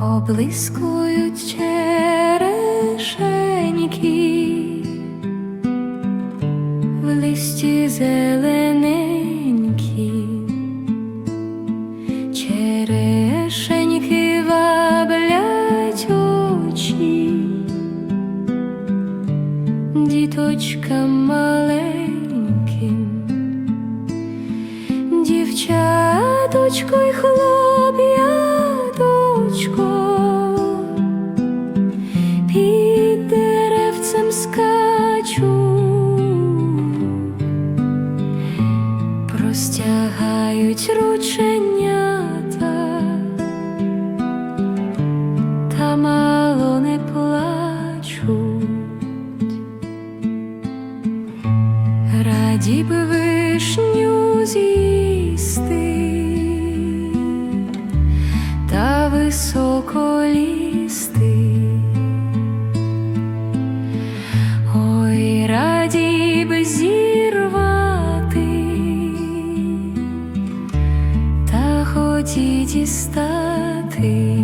Поблискують черешеньки, в листі зелененькі, черешеньки ваблять очі, діточкам маленьким, дівчаточко й хлоп'яточко, простягають рученята, та мало не плачуть. Раді б вишню з'їсти та високо лізти. Хоті дістати.